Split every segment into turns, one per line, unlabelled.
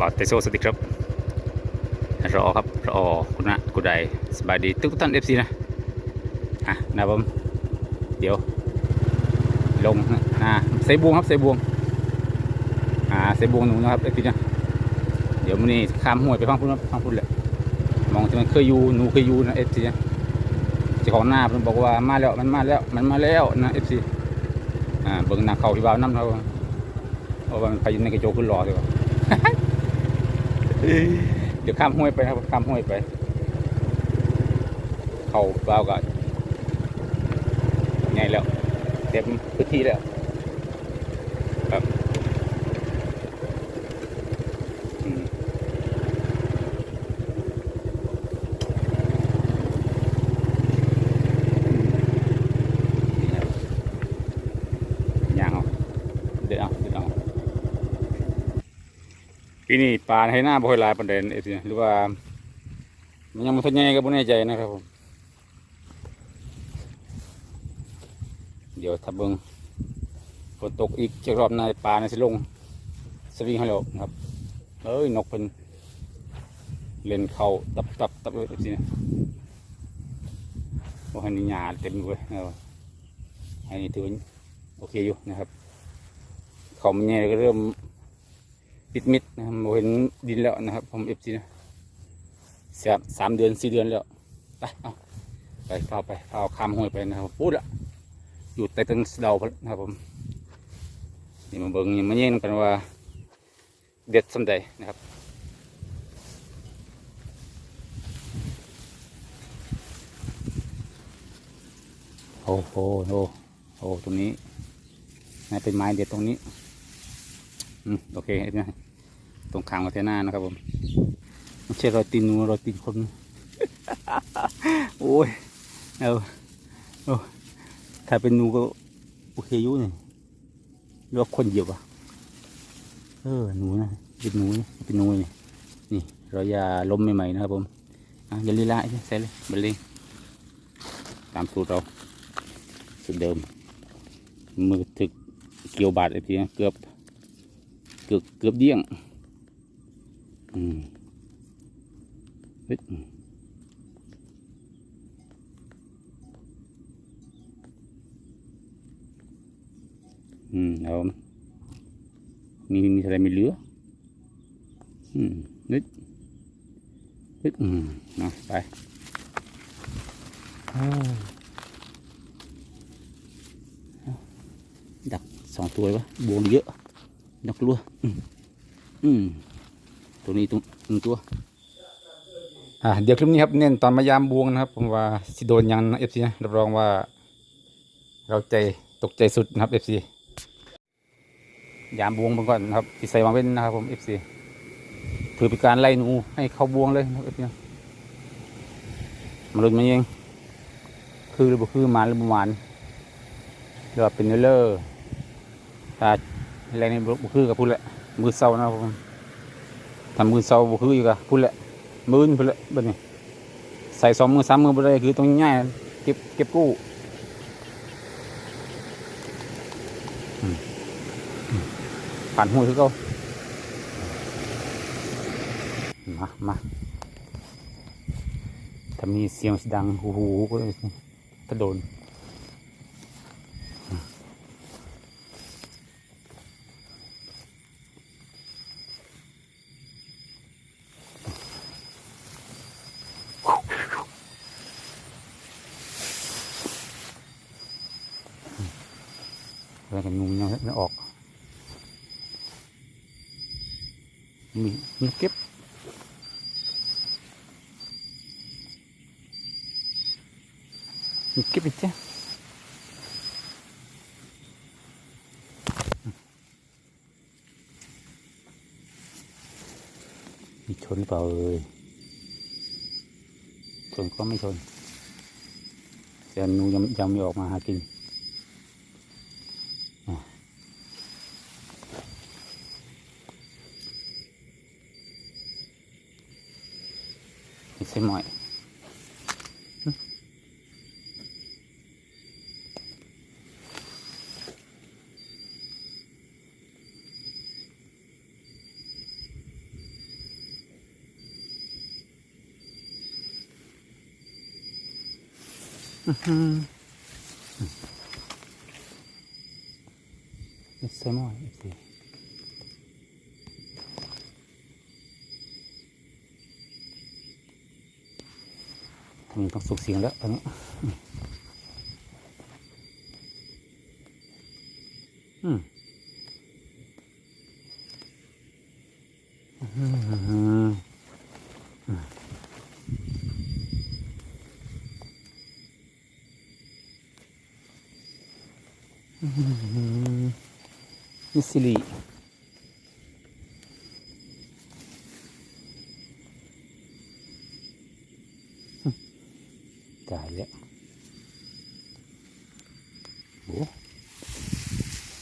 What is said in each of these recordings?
บาเตโซสวัสดีครับรอครับรอคุณนะคุณใดสบายดีทุกท่านเอฟซีนะอะนะครับผมเดี๋ยว ลงนะอ่าใส่บวงครับใส่บวงอ่าใส่บวงหนูนะครับเอฟซีนะเดี๋ยวมันนี่ข้ามห้วยไปฟังพุ่นครับฟังพุ่นแหละมองที่มันเคยอยู่หนูเคยอยู่นะเอฟซีนะเจ้าของหน้าเพิ่นบอกว่ามาแล้วมันมาแล้วมันมาแล้วนะเอฟซีอ่าเบิ่งหน้าเขาพี่บ่าวน้ำนะครับเพราะว่ามันไปอยู่ในกระโจกขึ้นรอดีกว่า เดี๋ยวข้ามห้วยไปครับข้ามห้วยไป เขาเปล่าก็ไงแล้วเต็มพื้นที่แล้วครับอืมนี่ครับย่างเอาเดี๋ยวเอาเดี๋ยวเอา ปี นี้ปลาให้หน้าบ่อยหลายปานใดเอฟซีหรือว่ามันยังบ่ทันใหญ่ก็บ่แน่ใจนะครับผมเดี๋ยวถ้าเบิงฝนตกอีกจะรอบหน้าปลาในสิลงสวิงให้แล้วนะครับเอ้ยนกเป็นเล่นเข้าตับตับตับเอฟซีนะบ่ให้นี่หญ้าเต็มเลยนะครับให้นี่ถือว่าโอเคอยู่นะครับเขามันใหญ่ก็เริ่ม ปิดมิดนะครับโมเห็นดินแล้วนะครับ ผมเอฟซีนะสามสามเดือนสี่เดือนแล้วไปเอาไปเฝ้าไปเฝ้าข้ามห้วยไปนะครับพูดละอยู่ใต้ต้นสะเดานะครับผมนี่มาเบิ่งนี่มาแย่งกันว่า เด็ดสำใดนะครับโอ้โหโอ้โหตรงนี้น่เป็นไม้เด็ดตรงนี้ อืม โอเคเห็นไหม รงขางวัฒนานะครับผมไม่ใช่รอยตีนหนูรอยตีนคนโอ้ยเอาโอ้ถ้าเป็นหนูก็โอเคอยู่นี่หรือว่าคนเหยียบอะเออหนูนะเป็นหนูเป็นหนูนี่นี่เราอย่าล้มใหม่ๆนะครับผมอะอย่าลีลาใส่เลยเบลเลยตามสูตรเราสูตรเดิม มือถึกเกี่ยวบาดไอ้ทีนะเกือบเกือบเกือบเดี้ยง อืมเฮ้ยอืมเอามีมีอะไรม่เหลือ อืมนึกนึกอืมมาไปอ้าวดักสองตัววะบวงเยอะนักลัว อืมอืม ตัวนี้ตัวหนึ่งตัว อ่าเดี๋ยวคลิปนี้ครับเน้นตอนมายามบวงนะครับ ผมว่าสิโดนยังนะเอฟซีนะรับรองว่า เราใจตกใจสุดนะครับเอฟซียามบวงไปก่อนนะครับที่ใส่วางเว้นนะครับผมเอฟซีถือเป็นการไล่หนูให้เข้าบวงเลยนะครับเอฟซีมาลุ้นมาเองคือหรือบ่คือมานหรือบ่มานหรือว่าเป็นเนเลอร์ตาอะไรนี่บุคือกับพูดแหละมือเศร้านะครับผม ทำมือเศร้าบุคืออยู่กับพูดแหละมือนพูดแหละแบบนี้ใส่สองมือสามมือไปเลยคือต้องง่ายเก็บเก็บกู้ผ่านหัวคือเขามามาถ้ามีเสียงดังหูหูก็กระโดน อะไรกันงูยังไม่ออกมีมีเก็บมีเก็บอีกจ้ะมีชนเปล่าเอ่ยชนก็ไม่ชนแต่งูยังยังไม่ออกมาหากิน อื้อหือนี่ใส่หม้ออีกสิทำไมต้องสุกเสียงแล้วตอนนี้อืมอืมอืมอืมอืม นี่สิริตายแล้วโอ้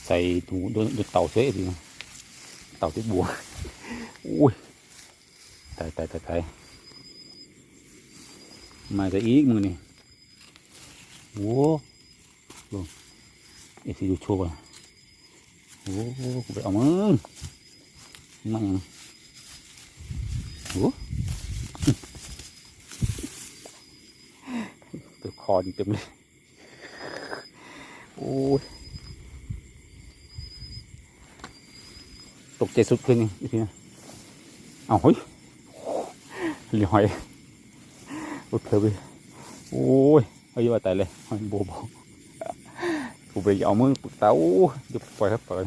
ใส่ถุงโดนโดนเต่าเฉยดีนะเต่าที่บัวอุ้ยตายตายตายตายมาจะอีกมือนี่โอ้ดูเอฟซีดูโชว์ก่อน โอ้กูไปเอามึงมาอย่างโอ้ตัวคอนเต็มเลย โอ้ยตกใจสุดเพื่อนนี่ทีนะเอาเฮ้ยเหลียหอยโอ้เธอไปโอ้ยเอาเยอะตายเลยหอยโบโบ กูไปเอามือปึกเตาเดี๋ยวปล่อยครับปล่อย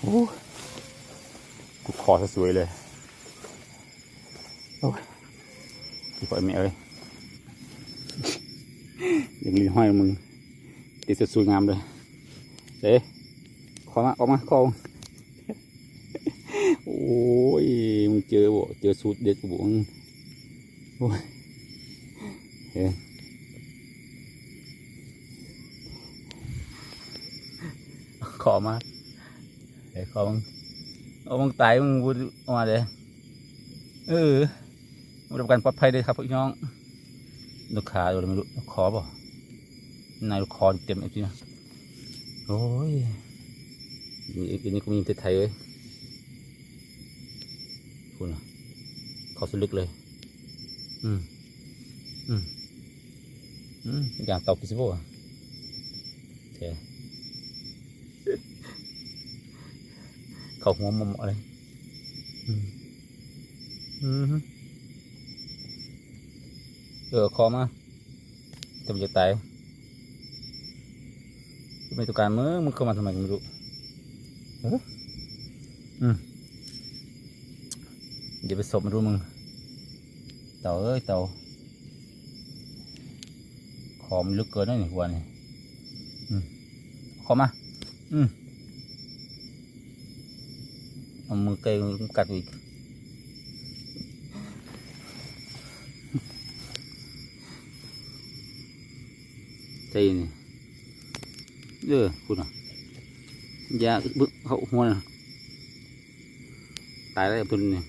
โอ้กูคอสวยเลยโอ้ยปล่อยไม่เอ้ยยังลีห้อยมึงติดสุดสวยงามเลยเจ๊ขอมาออกมาขอโอ้ยมึงเจอบ่เจอสูตรเด็ดกูบ่มึงโอ้ยเฮ้ ขอมาเฮ้ยขอมึงเอามึงตายมึงพูดออกมาเลยเออมาทำการปลอดภัยเลยครับพี่น้องลูกค้าดนไม่รู้ลูคอเปล่นายลูกคอเต็มไอ้ที่นะโอ้ยนี่อันนี้ก็มีแต่ไทยเว้ยพูดนะขาสลึกเลย อืมอืมอืมอย่างตากิสโบะเท่ เขาหัวมอมอะไรอืมเออคอมาจะมันจะตายไม่ต้องการเมึงมึงเข้ามาทำไมไม่รู้เอออืมเดี๋ยวไปสบมันรู้มึงเต่าเอ้ยเต่าคอมลึกเกินนะนี่หัวนี่อืมคอมา อืม มือไกลมือกัดอีกใจนี่เออคุณอะยาบึกเขาหัวน่ะตายแล้วตัวนี้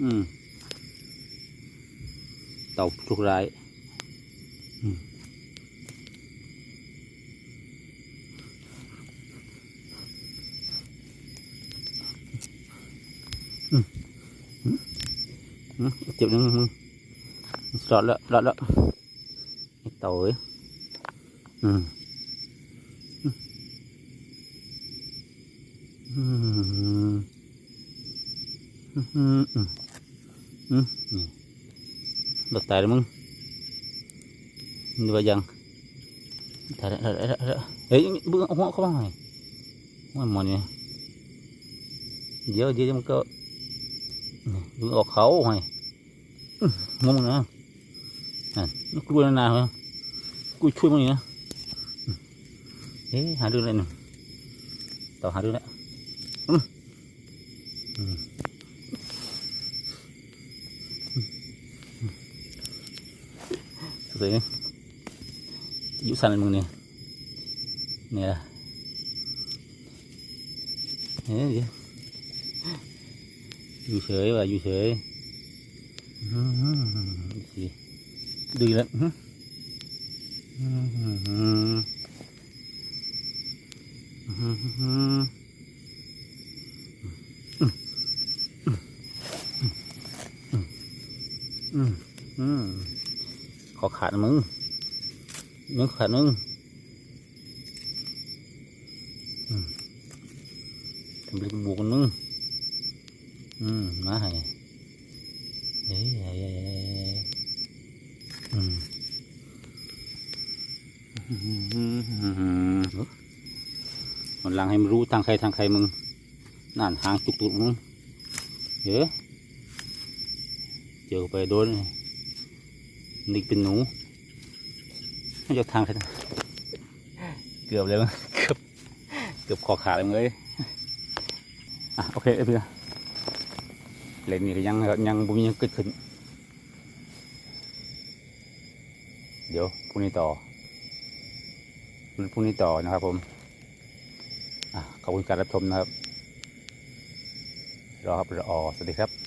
อืมเต่าทุกร้าย อืมเจ็บนึงมึงรอดแล้วรอดแล้วไอ้เต่าเอ้ยอืมอืมอืมอืมอืมอืมนี่หล ดึงออกเขาหน่อยงงนะนั่นกลัวนานๆเหรอกูช่วยมึงนี่นะเฮ้ยหาเรื่องอะไรหนึ่งต่อหาเรื่องแล้วสวยยุสันมึงเนี่ยเนี่ยเฮ้ยเดี๋ย อยู่เฉยว่ะอยู่เฉยดูแล้วขอขาดมึงนึกขาดมึง มันหลังให้มันรู้ทางใครทางใครมึงนั่นหางจุกตุกมึงเฮ้ยเจอไปโดนนี่เป็นหนูไม่จะทางใครเกือบเลยมั้งเกือบเกือบคอขาดเลยมึงเอ้ยอะโอเคเพื่อนเล่นนี่ก็ยังยังบุญยังเกิดขึ้นเดี๋ยวพรุ่งนี้ต่อ พรุ่งนี้ต่อนะครับผมอขอบคุณการรับชมนะครับ รอครับรอสวัสดีครับ